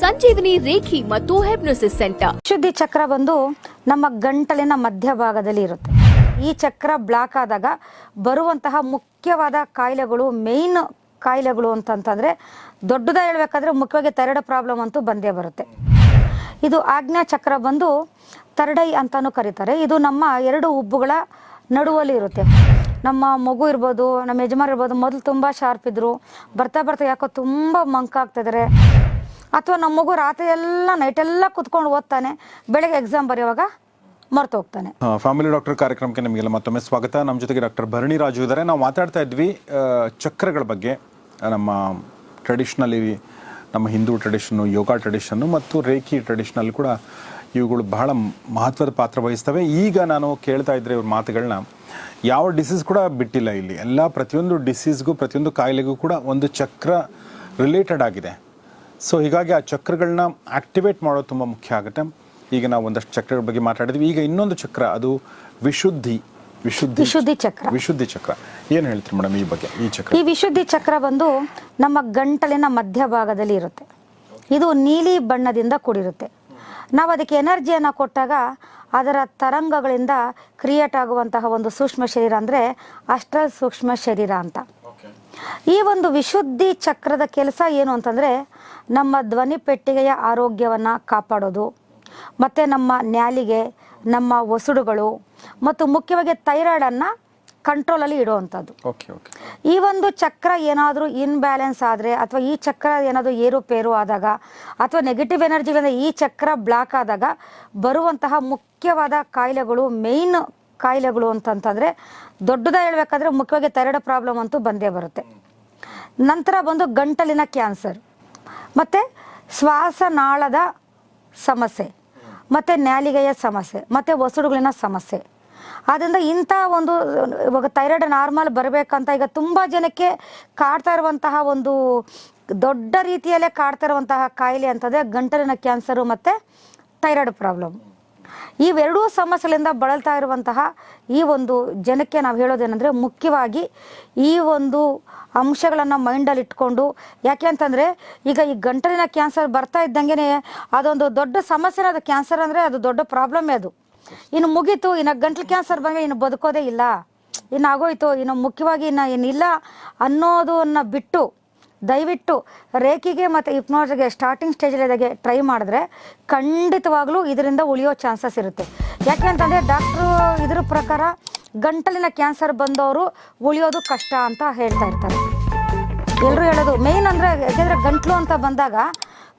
ಸಂಜೀವಿನಿ reiki ಮತ್ತು ಹೆಬ್ನೋಸಿಸ್ centre. ಶುದ್ಧಿ ಚಕ್ರ ಬಂದು ನಮ್ಮ ಗಂಟಲಿನ ಮಧ್ಯಭಾಗದಲ್ಲಿ ಇರುತ್ತೆ. ಈ ಚಕ್ರ ಬ್ಲಾಕ್ ಆದಾಗ ಬರುವಂತಹ ಮುಖ್ಯವಾದ ಕಾಯಿಲೆಗಳು ಮೇನ್ ಕಾಯಿಲೆಗಳು ಅಂತಂತಂದ್ರೆ ದೊಡ್ಡದ ಹೇಳ್ಬೇಕಾದ್ರೆ ಮುಖ್ಯವಾಗಿ ಥೈರಾಯ್ಡ್ ಪ್ರಾಬ್ಲಮ್ ಅಂತೂ ಬಂದೇ ಬರುತ್ತೆ. ಇದು ಆಜ್ಞಾ ಚಕ್ರ ಬಂದು ತರಡೈ ಅಂತಾನು ಕರೀತಾರೆ. ಇದು ನಮ್ಮ ಎರಡು ಉಬ್ಬುಗಳ ನಡುವಲ್ಲಿ ಇರುತ್ತೆ. ನಮ್ಮ ಮಗು ಇರ್ಬೋದು, ನಮ್ಮ ಯಜಮಾನ್ ಇರ್ಬೋದು, ಮೊದಲು ತುಂಬ ಶಾರ್ಪ್ ಇದ್ರು, ಬರ್ತಾ ಬರ್ತಾ ಯಾಕೋ ತುಂಬ ಮಂಕಾಗ್ತಿದ್ದಾರೆ ಅಥವಾ ನಮ್ಮ ಮಗು ರಾತ್ರಿ ಎಲ್ಲ ನೈಟ್ ಎಲ್ಲ ಕುತ್ಕೊಂಡು ಓದ್ತಾನೆ, ಬೆಳಗ್ಗೆ ಎಕ್ಸಾಮ್ ಬರೆಯುವಾಗ ಮರ್ತು ಹೋಗ್ತಾನೆ. ಫ್ಯಾಮಿಲಿ ಡಾಕ್ಟರ್ ಕಾರ್ಯಕ್ರಮಕ್ಕೆ ನಿಮಗೆಲ್ಲ ಮತ್ತೊಮ್ಮೆ ಸ್ವಾಗತ. ನಮ್ಮ ಜೊತೆಗೆ ಡಾಕ್ಟರ್ ಭರಣಿ ರಾಜು ಇದ್ದಾರೆ. ನಾವು ಮಾತಾಡ್ತಾ ಇದ್ವಿ ಚಕ್ರಗಳ ಬಗ್ಗೆ, ನಮ್ಮ ಟ್ರೆಡಿಷ್ನಲಿ ನಮ್ಮ ಹಿಂದೂ ಟ್ರೆಡಿಷನ್ನು ಯೋಗ ಟ್ರೆಡಿಷನ್ನು ಮತ್ತು ರೇಖಿ ಟ್ರೆಡಿಷನಲ್ಲಿ ಕೂಡ ಇವುಗಳು ಬಹಳ ಮಹತ್ವದ ಪಾತ್ರ ವಹಿಸ್ತವೆ. ಈಗ ನಾನು ಕೇಳ್ತಾ ಇದ್ರೆ ಇವ್ರ ಮಾತುಗಳನ್ನ, ಯಾವ ಡಿಸೀಸ್ ಕೂಡ ಬಿಟ್ಟಿಲ್ಲ ಇಲ್ಲಿ. ಎಲ್ಲ ಪ್ರತಿಯೊಂದು ಡಿಸೀಸ್ಗೂ ಪ್ರತಿಯೊಂದು ಕಾಯಿಲೆಗೂ ಕೂಡ ಒಂದು ಚಕ್ರ ರಿಲೇಟೆಡ್ ಆಗಿದೆ. ಸೊ ಹೀಗಾಗಿ ಆ ಚಕ್ರಗಳನ್ನ ಆಕ್ಟಿವೇಟ್ ಮಾಡೋದು ತುಂಬ ಮುಖ್ಯ ಆಗುತ್ತೆ. ಈಗ ನಾವು ಒಂದಷ್ಟು ಚಕ್ರಗಳ ಬಗ್ಗೆ ಮಾತಾಡಿದ್ವಿ. ಈಗ ಇನ್ನೊಂದು ಚಕ್ರ ಅದು ವಿಶುದ್ಧಿ ವಿಶುದ್ಧಿ ವಿಶುದ್ಧಿ ಚಕ್ರ. ವಿಶುದ್ಧಿ ಚಕ್ರ. ಏನು ಹೇಳ್ತೀರಿ ಮೇಡಮ್ ಈ ಬಗ್ಗೆ ಈ ಚಕ್ರ? ಈ ವಿಶುದ್ಧಿ ಚಕ್ರ ಬಂದು ನಮ್ಮ ಗಂಟಲಿನ ಮಧ್ಯಭಾಗದಲ್ಲಿ ಇರುತ್ತೆ. ಇದು ನೀಲಿ ಬಣ್ಣದಿಂದ ಕೂಡಿರುತ್ತೆ. ನಾವು ಅದಕ್ಕೆ ಎನರ್ಜಿಯನ್ನು ಕೊಟ್ಟಾಗ ಅದರ ತರಂಗಗಳಿಂದ ಕ್ರಿಯೇಟ್ ಆಗುವಂತಹ ಒಂದು ಸೂಕ್ಷ್ಮ ಶರೀರ ಅಂದರೆ ಅಷ್ಟ ಸೂಕ್ಷ್ಮ ಶರೀರ ಅಂತ. ಈ ಒಂದು ವಿಶುದ್ಧಿ ಚಕ್ರದ ಕೆಲಸ ಏನು ಅಂತಂದರೆ ನಮ್ಮ ಧ್ವನಿ ಪೆಟ್ಟಿಗೆಯ ಆರೋಗ್ಯವನ್ನು ಕಾಪಾಡೋದು ಮತ್ತು ನಮ್ಮ ನ್ಯಾಲಿಗೆ ನಮ್ಮ ಒಸುಡುಗಳು ಮತ್ತು ಮುಖ್ಯವಾಗಿ ಥೈರಾಯ್ಡನ್ನು ಕಂಟ್ರೋಲಲ್ಲಿ ಇಡುವಂಥದ್ದು. ಈ ಒಂದು ಚಕ್ರ ಏನಾದರೂ ಇನ್ಬ್ಯಾಲೆನ್ಸ್ ಆದರೆ ಅಥವಾ ಈ ಚಕ್ರ ಏನಾದರೂ ಏರುಪೇರು ಆದಾಗ ಅಥವಾ ನೆಗೆಟಿವ್ ಎನರ್ಜಿಗಳಿಂದ ಈ ಚಕ್ರ ಬ್ಲಾಕ್ ಆದಾಗ ಬರುವಂತಹ ಮುಖ್ಯವಾದ ಕಾಯಿಲೆಗಳು ಮೇಯ್ನ್ ಕಾಯಿಲೆಗಳು ಅಂತಂತಂದರೆ ದೊಡ್ಡದ ಹೇಳ್ಬೇಕಾದ್ರೆ ಮುಖ್ಯವಾಗಿ ಥೈರಾಯ್ಡ್ ಪ್ರಾಬ್ಲಮ್ ಅಂತೂ ಬಂದೇ ಬರುತ್ತೆ. ನಂತರ ಬಂದು ಗಂಟಲಿನ ಕ್ಯಾನ್ಸರ್ ಮತ್ತು ಶ್ವಾಸನಾಳದ ಸಮಸ್ಯೆ, ಮತ್ತು ನ್ಯಾಲಿಗೆಯ ಸಮಸ್ಯೆ, ಮತ್ತು ಒಸಡುಗಳಿನ ಸಮಸ್ಯೆ. ಆದ್ದರಿಂದ ಇಂಥ ಒಂದು, ಇವಾಗ ಥೈರಾಯ್ಡ್ ನಾರ್ಮಲ್ ಬರಬೇಕಂತ ಈಗ ತುಂಬ ಜನಕ್ಕೆ ಕಾಡ್ತಾ ಇರುವಂತಹ ಒಂದು ದೊಡ್ಡ ರೀತಿಯಲ್ಲೇ ಕಾಡ್ತಾ ಇರುವಂತಹ ಕಾಯಿಲೆ ಅಂತಂದರೆ ಗಂಟಲಿನ ಕ್ಯಾನ್ಸರು ಮತ್ತು ಥೈರಾಯ್ಡ್ ಪ್ರಾಬ್ಲಮ್ ಇವೆರಡೂ ಸಮಸ್ಯೆಗಳಿಂದ ಬಳಲ್ತಾ ಇರುವಂತಹ ಈ ಒಂದು ಜನಕ್ಕೆ ನಾವು ಹೇಳೋದೇನೆಂದರೆ ಮುಖ್ಯವಾಗಿ ಈ ಒಂದು ಅಂಶಗಳನ್ನು ಮೈಂಡಲ್ಲಿ ಇಟ್ಕೊಂಡು. ಯಾಕೆ ಅಂತಂದರೆ ಈಗ ಈ ಗಂಟಲಿನ ಕ್ಯಾನ್ಸರ್ ಬರ್ತಾ ಇದ್ದಂಗೆ ಅದೊಂದು ದೊಡ್ಡ ಸಮಸ್ಯೆ ಅದು ಕ್ಯಾನ್ಸರ್ ಅಂದರೆ ಅದು ದೊಡ್ಡ ಪ್ರಾಬ್ಲಮ್ಮೇ ಅದು. ಇನ್ನು ಮುಗೀತು, ಇನ್ನು ಗಂಟ್ಲು ಕ್ಯಾನ್ಸರ್ ಬಂದರೆ ಇನ್ನು ಬದುಕೋದೇ ಇಲ್ಲ. ಇನ್ನು ಆಗೋಯ್ತು, ಇನ್ನು ಮುಖ್ಯವಾಗಿ ಇನ್ನು ಏನಿಲ್ಲ ಅನ್ನೋದನ್ನು ಬಿಟ್ಟು ದಯವಿಟ್ಟು ರೇಖಿಗೆ ಮತ್ತು ಹಿಪ್ನೋಸ್ಗೆ ಸ್ಟಾರ್ಟಿಂಗ್ ಸ್ಟೇಜಲ್ಲಿದಾಗೆ ಟ್ರೈ ಮಾಡಿದ್ರೆ ಖಂಡಿತವಾಗ್ಲೂ ಇದರಿಂದ ಉಳಿಯೋ ಚಾನ್ಸಸ್ ಇರುತ್ತೆ. ಯಾಕೆ ಅಂತಂದರೆ ಡಾಕ್ಟ್ರು ಇದ್ರ ಪ್ರಕಾರ ಗಂಟಲಿನ ಕ್ಯಾನ್ಸರ್ ಬಂದವರು ಉಳಿಯೋದು ಕಷ್ಟ ಅಂತ ಹೇಳ್ತಾ ಇರ್ತಾರೆ. ಎಲ್ಲರೂ ಹೇಳೋದು ಮೇಯ್ನ್ ಅಂದರೆ ಯಾಕೆಂದರೆ ಗಂಟ್ಲು ಅಂತ ಬಂದಾಗ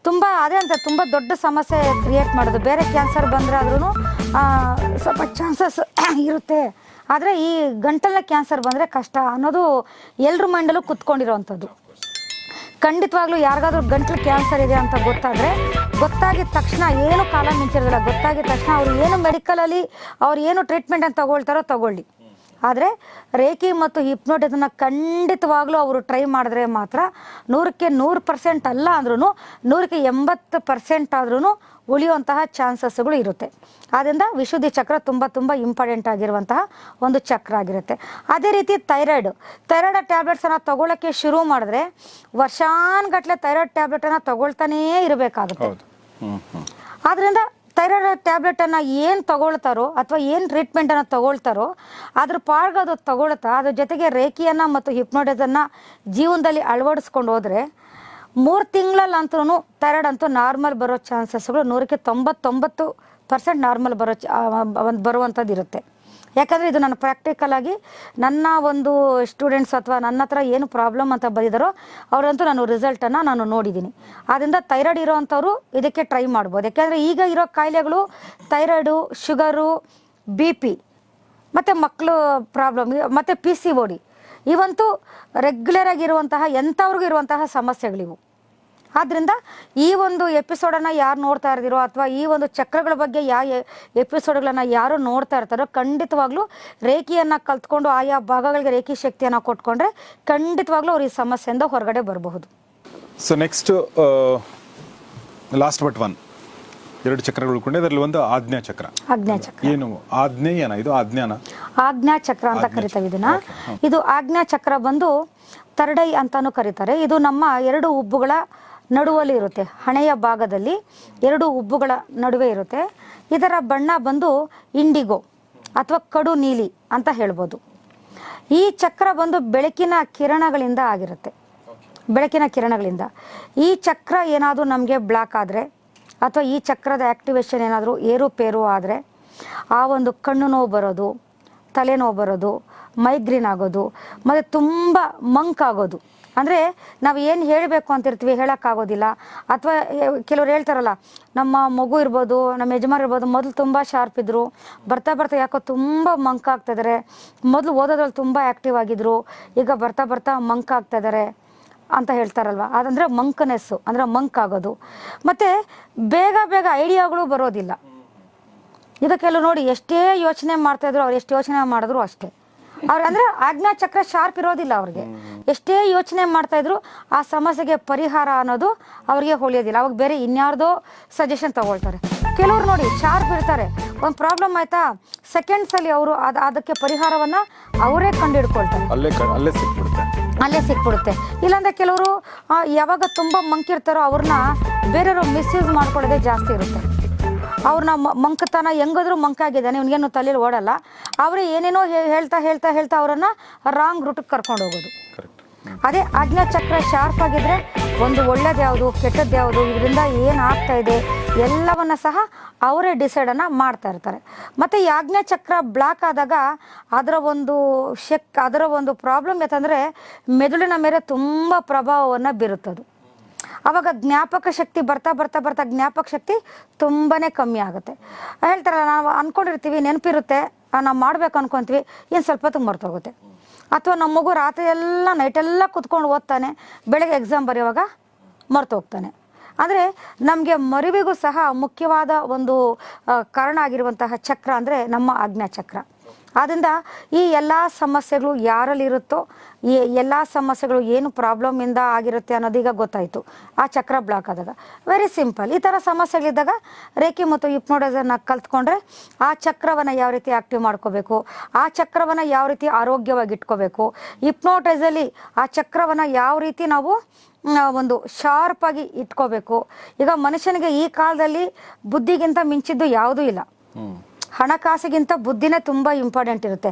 ತುಂಬ ಅದೇ ಅಂತ ತುಂಬ ದೊಡ್ಡ ಸಮಸ್ಯೆ ಕ್ರಿಯೇಟ್ ಮಾಡೋದು. ಬೇರೆ ಕ್ಯಾನ್ಸರ್ ಬಂದರೆ ಆದ್ರೂ ಸ್ವಲ್ಪ ಚಾನ್ಸಸ್ ಇರುತ್ತೆ. ಆದರೆ ಈ ಗಂಟಲಿನ ಕ್ಯಾನ್ಸರ್ ಬಂದರೆ ಕಷ್ಟ ಅನ್ನೋದು ಎಲ್ಲರ ಮೈಂಡಲ್ಲೂ ಕುತ್ಕೊಂಡಿರೋವಂಥದ್ದು ಖಂಡಿತವಾಗ್ಲೂ ಯಾರಿಗಾದ್ರೂ ಗಂಟ್ಲು ಕ್ಯಾನ್ಸರ್ ಇದೆ ಅಂತ ಗೊತ್ತಾದರೆ ಗೊತ್ತಾಗಿದ ತಕ್ಷಣ ಏನು ಕಾಲ ಮಿಂಚಿರೋದಿಲ್ಲ ಗೊತ್ತಾಗಿದ ತಕ್ಷಣ ಅವ್ರು ಏನು ಮೆಡಿಕಲಲ್ಲಿ ಅವ್ರು ಏನು ಟ್ರೀಟ್ಮೆಂಟ್ ಅಂತ ತಗೊಳ್ತಾರೋ ತಗೊಳ್ಳಿ. ಆದರೆ ರೇಖಿ ಮತ್ತು ಹಿಪ್ನೋಟಿಸನ್ನ ಖಂಡಿತವಾಗ್ಲೂ ಅವರು ಟ್ರೈ ಮಾಡಿದ್ರೆ ಮಾತ್ರ ನೂರಕ್ಕೆ ನೂರು ಪರ್ಸೆಂಟ್ ಅಲ್ಲ ಅಂದ್ರೂ ನೂರಕ್ಕೆ ಎಂಬತ್ತು ಪರ್ಸೆಂಟ್ ಆದ್ರೂ ಉಳಿಯುವಂತಹ ಚಾನ್ಸಸ್ಗಳು ಇರುತ್ತೆ. ಆದ್ದರಿಂದ ವಿಶುದ್ಧಿ ಚಕ್ರ ತುಂಬ ತುಂಬ ಇಂಪಾರ್ಟೆಂಟ್ ಆಗಿರುವಂತಹ ಒಂದು ಚಕ್ರ ಆಗಿರುತ್ತೆ. ಅದೇ ರೀತಿ ಥೈರಾಯ್ಡ್ ಥೈರಾಯ್ಡ್ ಟ್ಯಾಬ್ಲೆಟ್ಸನ್ನು ತಗೊಳ್ಳೋಕ್ಕೆ ಶುರು ಮಾಡಿದ್ರೆ ವರ್ಷಾನ್ಗಟ್ಲೆ ಥೈರಾಯ್ಡ್ ಟ್ಯಾಬ್ಲೆಟನ್ನು ತಗೊಳ್ತಾನೇ ಇರಬೇಕಾಗುತ್ತೆ. ಆದ್ದರಿಂದ ಆದ್ರಿಂದ ಥೈರಾಯ್ಡ್ ಟ್ಯಾಬ್ಲೆಟನ್ನು ಏನು ತಗೊಳ್ತಾರೋ ಅಥವಾ ಏನು ಟ್ರೀಟ್ಮೆಂಟನ್ನು ತಗೊಳ್ತಾರೋ, ಅದ್ರ ಪಾರ್ಗ ಅದು ತಗೊಳ್ತಾ, ಅದ್ರ ಜೊತೆಗೆ ರೇಖಿಯನ್ನು ಮತ್ತು ಹಿಪ್ನೋಟಿಸನ್ನು ಜೀವನದಲ್ಲಿ ಅಳವಡಿಸ್ಕೊಂಡು ಹೋದರೆ ಮೂರು ತಿಂಗಳಲ್ಲಂತೂ ಥೈರಾಯ್ಡ್ ಅಂತೂ ನಾರ್ಮಲ್ ಬರೋ ಚಾನ್ಸಸ್ಗಳು ನೂರಕ್ಕೆ ತೊಂಬತ್ತೊಂಬತ್ತು ಪರ್ಸೆಂಟ್ ನಾರ್ಮಲ್ ಬರೋ ಒಂದು ಬರುವಂಥದ್ದು ಇರುತ್ತೆ ಯಾಕಂದರೆ ಇದು ನಾನು ಪ್ರಾಕ್ಟಿಕಲ್ ಆಗಿ ನನ್ನ ಒಂದು ಸ್ಟೂಡೆಂಟ್ಸ್ ಅಥವಾ ನನ್ನ ಹತ್ರ ಏನು ಪ್ರಾಬ್ಲಮ್ ಅಂತ ಬರೆದರೋ ಅವರಂತೂ ನಾನು ರಿಸಲ್ಟನ್ನು ನಾನು ನೋಡಿದ್ದೀನಿ ಆದ್ದರಿಂದ ಥೈರಾಯ್ಡ್ ಇರೋವಂಥವ್ರು ಇದಕ್ಕೆ ಟ್ರೈ ಮಾಡ್ಬೋದು. ಯಾಕೆಂದರೆ ಈಗ ಇರೋ ಕಾಯಿಲೆಗಳು ಥೈರಾಯ್ಡು ಶುಗರು ಬಿ ಪಿ ಮತ್ತು ಮಕ್ಕಳು ಪ್ರಾಬ್ಲಮ್ ಮತ್ತು ಪಿ ಸಿ ಓ ಡಿ ಇವಂತೂ ರೆಗ್ಯುಲರ್ ಆಗಿರುವಂತಹ ಎಂಥವ್ರಿಗೂ ಇರುವಂತಹ ಸಮಸ್ಯೆಗಳಿವು. ಆದ್ದರಿಂದ ಈ ಒಂದು ಎಪಿಸೋಡನ್ನು ಯಾರು ನೋಡ್ತಾ ಇರ್ದಿರೋ ಅಥವಾ ಈ ಒಂದು ಚಕ್ರಗಳ ಬಗ್ಗೆ ಯಾವ ಎಪಿಸೋಡ್ಗಳನ್ನು ಯಾರು ನೋಡ್ತಾ ಇರ್ತಾರೋ ಖಂಡಿತವಾಗ್ಲೂ ರೇಖಿಯನ್ನು ಕಲ್ತ್ಕೊಂಡು ಆಯಾ ಭಾಗಗಳಿಗೆ ರೇಖಿ ಶಕ್ತಿಯನ್ನು ಕೊಟ್ಕೊಂಡ್ರೆ ಖಂಡಿತವಾಗ್ಲೂ ಅವ್ರು ಈ ಸಮಸ್ಯೆಯಿಂದ ಹೊರಗಡೆ ಬರಬಹುದು. So next last but one ಎರಡು ಚಕ್ರಗಳು ಉಳ್ಕೊಂಡೆ. ಅದರಲ್ಲಿ ಒಂದು ಆಜ್ಞಾ ಚಕ್ರ. ಆಜ್ಞಾ ಚಕ್ರ. ಏನು? ಆಜ್ಞೇಯನ ಇದು ಆಜ್ಞಾನ? ಆಜ್ಞಾ ಚಕ್ರ ಅಂತ ಕರಿತೀವಿ ಇದನ್ನ ಇದು ಆಜ್ಞಾ ಚಕ್ರ ಬಂದು ತರಡೈ ಅಂತಾನು ಕರೀತಾರೆ. ಇದು ನಮ್ಮ ಎರಡು ಉಬ್ಬುಗಳ ನಡುವಲ್ಲಿ ಇರುತ್ತೆ. ಹಣೆಯ ಭಾಗದಲ್ಲಿ ಎರಡು ಉಬ್ಬುಗಳ ನಡುವೆ ಇರುತ್ತೆ. ಇದರ ಬಣ್ಣ ಬಂದು ಇಂಡಿಗೋ ಅಥವಾ ಕಡು ನೀಲಿ ಅಂತ ಹೇಳ್ಬೋದು. ಈ ಚಕ್ರ ಬಂದು ಬೆಳಕಿನ ಕಿರಣಗಳಿಂದ ಆಗಿರುತ್ತೆ. ಬೆಳಕಿನ ಕಿರಣಗಳಿಂದ. ಈ ಚಕ್ರ ಏನಾದರೂ ನಮಗೆ ಬ್ಲಾಕ್ ಆದರೆ ಅಥವಾ ಈ ಚಕ್ರದ ಆ್ಯಕ್ಟಿವೇಶನ್ ಏನಾದರೂ ಏರುಪೇರು ಆದರೆ ಆ ಒಂದು ಕಣ್ಣು ನೋವು ಬರೋದು, ತಲೆನೋವು ಬರೋದು, ಮೈಗ್ರೇನ್ ಆಗೋದು, ಮತ್ತು ತುಂಬ ಮಂಕ್ ಆಗೋದು. ಅಂದರೆ ನಾವು ಏನು ಹೇಳಬೇಕು ಅಂತಿರ್ತೀವಿ ಹೇಳೋಕ್ಕಾಗೋದಿಲ್ಲ. ಅಥವಾ ಕೆಲವ್ರು ಹೇಳ್ತಾರಲ್ಲ, ನಮ್ಮ ಮಗು ಇರ್ಬೋದು, ನಮ್ಮ ಯಜಮಾನ್ ಇರ್ಬೋದು, ಮೊದಲು ತುಂಬ ಶಾರ್ಪ್ ಇದ್ದರು ಬರ್ತಾ ಬರ್ತಾ ಯಾಕೋ ತುಂಬ ಮಂಕ್ ಇದಾರೆ. ಮೊದಲು ಓದೋದ್ರಲ್ಲಿ ತುಂಬ ಆ್ಯಕ್ಟಿವ್ ಆಗಿದ್ರು. ಈಗ ಬರ್ತಾ ಬರ್ತಾ ಮಂಕ್ ಆಗ್ತಾ ಇದ್ದಾರೆ ಅಂತ ಹೇಳ್ತಾರಲ್ವ? ಅದಂದರೆ ಮಂಕನೆಸ್ಸು ಅಂದರೆ ಮಂಕ್ ಆಗೋದು. ಮತ್ತು ಬೇಗ ಬೇಗ ಐಡಿಯಾಗಳು ಬರೋದಿಲ್ಲ. ಈಗ ಕೆಲವು ನೋಡಿ ಎಷ್ಟೇ ಯೋಚನೆ ಮಾಡ್ತಾ ಇದ್ರು, ಅವ್ರು ಎಷ್ಟು ಯೋಚನೆ ಮಾಡಿದ್ರು ಅಷ್ಟೇ. ಅವ್ರು ಅಂದ್ರೆ ಆಜ್ಞಾ ಚಕ್ರ ಶಾರ್ಪ್ ಇರೋದಿಲ್ಲ ಅವ್ರಿಗೆ. ಎಷ್ಟೇ ಯೋಚನೆ ಮಾಡ್ತಾ ಇದ್ರು ಆ ಸಮಸ್ಯೆಗೆ ಪರಿಹಾರ ಅನ್ನೋದು ಅವ್ರಿಗೆ ಹೊಳಿಯೋದಿಲ್ಲ. ಅವಾಗ ಬೇರೆ ಇನ್ಯಾರ್ದೋ ಸಜೆಷನ್ ತಗೊಳ್ತಾರೆ. ಕೆಲವ್ರು ನೋಡಿ ಶಾರ್ಪ್ ಇರ್ತಾರೆ. ಒಂದು ಪ್ರಾಬ್ಲಮ್ ಆಯ್ತಾ? ಸೆಕೆಂಡ್ಸ್ ಅಲ್ಲಿ ಅವರು ಅದ್ ಅದಕ್ಕೆ ಪರಿಹಾರವನ್ನ ಅವರೇ ಕಂಡು ಹಿಡ್ಕೊಳ್ತಾರೆ ಅಲ್ಲೇ ಸಿಕ್ಬಿಡುತ್ತೆ. ಇಲ್ಲಾಂದ್ರೆ ಕೆಲವರು ಯಾವಾಗ ತುಂಬಾ ಮಂಕಿರ್ತಾರೋ ಅವ್ರನ್ನ ಬೇರೆಯವರು ಮಿಸ್ಯೂಸ್ ಮಾಡ್ಕೊಳ್ಳೋದೇ ಜಾಸ್ತಿ ಇರುತ್ತೆ. ಅವ್ರನ್ನ ಮ- ಮಂಕತನ ಹೆಂಗಾದ್ರೂ ಮಂಕಾಗಿದ್ದಾನೆ ಇವ್ನಿಗೇನು ತಲೆಯಲ್ಲಿ ಓಡಲ್ಲ. ಅವರೇ ಏನೇನೋ ಹೇಳ್ತಾ ಹೇಳ್ತಾ ಹೇಳ್ತಾ ಅವರನ್ನ ರಾಂಗ್ ರೂಟಿಗೆ ಕರ್ಕೊಂಡು ಹೋಗೋದು. ಅದೇ ಆಜ್ಞಾ ಚಕ್ರ ಶಾರ್ಪ್ ಆಗಿದ್ರೆ ಒಂದು ಒಳ್ಳೇದು ಯಾವುದು ಕೆಟ್ಟದ್ದು ಯಾವುದು ಇದರಿಂದ ಏನು ಆಗ್ತಾ ಇದೆ ಎಲ್ಲವನ್ನ ಸಹ ಅವರೇ ಡಿಸೈಡನ್ನು ಮಾಡ್ತಾ ಇರ್ತಾರೆ. ಮತ್ತು ಈ ಆಜ್ಞಾ ಚಕ್ರ ಬ್ಲಾಕ್ ಆದಾಗ ಅದರ ಒಂದು ಶಕ್ ಅದರ ಒಂದು ಪ್ರಾಬ್ಲಮ್ ಯಾಕಂದರೆ ಮೆದುಳಿನ ಮೇಲೆ ತುಂಬ ಪ್ರಭಾವವನ್ನು ಬೀರುತ್ತದು. ಅವಾಗ ಜ್ಞಾಪಕ ಶಕ್ತಿ ಬರ್ತಾ ಬರ್ತಾ ಬರ್ತಾ ಜ್ಞಾಪಕ ಶಕ್ತಿ ತುಂಬಾನೇ ಕಮ್ಮಿ ಆಗುತ್ತೆ. ಹೇಳ್ತಾರಲ್ಲ, ನಾವು ಅನ್ಕೊಂಡಿರ್ತೀವಿ, ನೆನಪಿರುತ್ತೆ ನಾವು ಮಾಡ್ಬೇಕು ಅನ್ಕೊಂತೀವಿ, ಏನು ಸ್ವಲ್ಪ ಹೊತ್ತಿಗೆ ಮರ್ತೋಗುತ್ತೆ. ಅಥವಾ ನಮ್ಮ ಮಗು ರಾತ್ರಿ ಎಲ್ಲ ನೈಟೆಲ್ಲ ಕುತ್ಕೊಂಡು ಓದ್ತಾನೆ, ಬೆಳಗ್ಗೆ ಎಕ್ಸಾಮ್ ಬರೆಯುವಾಗ ಮರ್ತೋಗ್ತಾನೆ. ಅಂದರೆ ನಮಗೆ ಮರಿವಿಗೂ ಸಹ ಮುಖ್ಯವಾದ ಒಂದು ಕಾರಣ ಆಗಿರುವಂತಹ ಚಕ್ರ ಅಂದರೆ ನಮ್ಮ ಆಜ್ಞಾ ಚಕ್ರ ಆದ್ದರಿಂದ ಈ ಎಲ್ಲ ಸಮಸ್ಯೆಗಳು ಯಾರಲ್ಲಿರುತ್ತೋ, ಈ ಎಲ್ಲ ಸಮಸ್ಯೆಗಳು ಏನು ಪ್ರಾಬ್ಲಮಿಂದ ಆಗಿರುತ್ತೆ ಅನ್ನೋದು ಈಗ ಗೊತ್ತಾಯಿತು. ಆ ಚಕ್ರ ಬ್ಲಾಕ್ ಆದಾಗ. ವೆರಿ ಸಿಂಪಲ್ ಈ ಥರ ಸಮಸ್ಯೆಗಳಿದ್ದಾಗ ರೇಖೆ ಮತ್ತು ಹಿಪ್ನೋಟೈಸರ್ನ ಕಲ್ತ್ಕೊಂಡ್ರೆ ಆ ಚಕ್ರವನ್ನು ಯಾವ ರೀತಿ ಆಕ್ಟಿವ್ ಮಾಡ್ಕೋಬೇಕು, ಆ ಚಕ್ರವನ್ನು ಯಾವ ರೀತಿ ಆರೋಗ್ಯವಾಗಿ ಇಟ್ಕೋಬೇಕು ಇಪ್ನೋಟೈಸಲ್ಲಿ ಆ ಚಕ್ರವನ್ನು ಯಾವ ರೀತಿ ನಾವು ಒಂದು ಶಾರ್ಪಾಗಿ ಇಟ್ಕೋಬೇಕು. ಈಗ ಮನುಷ್ಯನಿಗೆ ಈ ಕಾಲದಲ್ಲಿ ಬುದ್ಧಿಗಿಂತ ಮಿಂಚಿದ್ದು ಯಾವುದೂ ಇಲ್ಲ. ಹಣಕಾಸಿಗಿಂತ ಬುದ್ಧಿನೇ ತುಂಬ ಇಂಪಾರ್ಟೆಂಟ್ ಇರುತ್ತೆ.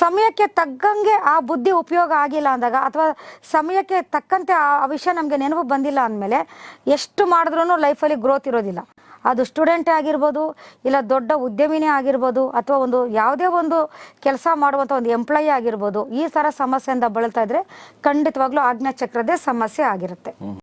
ಸಮಯಕ್ಕೆ ತಕ್ಕಂಗೆ ಆ ಬುದ್ಧಿ ಉಪಯೋಗ ಆಗಿಲ್ಲ ಅಂದಾಗ ಅಥವಾ ಸಮಯಕ್ಕೆ ತಕ್ಕಂತೆ ಆ ವಿಷಯ ನಮಗೆ ನೆನಪು ಬಂದಿಲ್ಲ ಅಂದಮೇಲೆ ಎಷ್ಟು ಮಾಡಿದ್ರೂ ಲೈಫಲ್ಲಿ ಗ್ರೋತ್ ಇರೋದಿಲ್ಲ. ಅದು ಸ್ಟೂಡೆಂಟ್ ಆಗಿರ್ಬೋದು, ಇಲ್ಲ ದೊಡ್ಡ ಉದ್ಯಮಿನೇ ಆಗಿರ್ಬೋದು, ಅಥವಾ ಒಂದು ಯಾವುದೇ ಒಂದು ಕೆಲಸ ಮಾಡುವಂಥ ಒಂದು ಎಂಪ್ಲಾಯಿ ಆಗಿರ್ಬೋದು, ಈ ಥರ ಸಮಸ್ಯೆಯಿಂದ ಬಳಲ್ತಾ ಇದ್ರೆ ಖಂಡಿತವಾಗ್ಲೂ ಆಜ್ಞಾ ಚಕ್ರದೇ ಸಮಸ್ಯೆ ಆಗಿರುತ್ತೆ.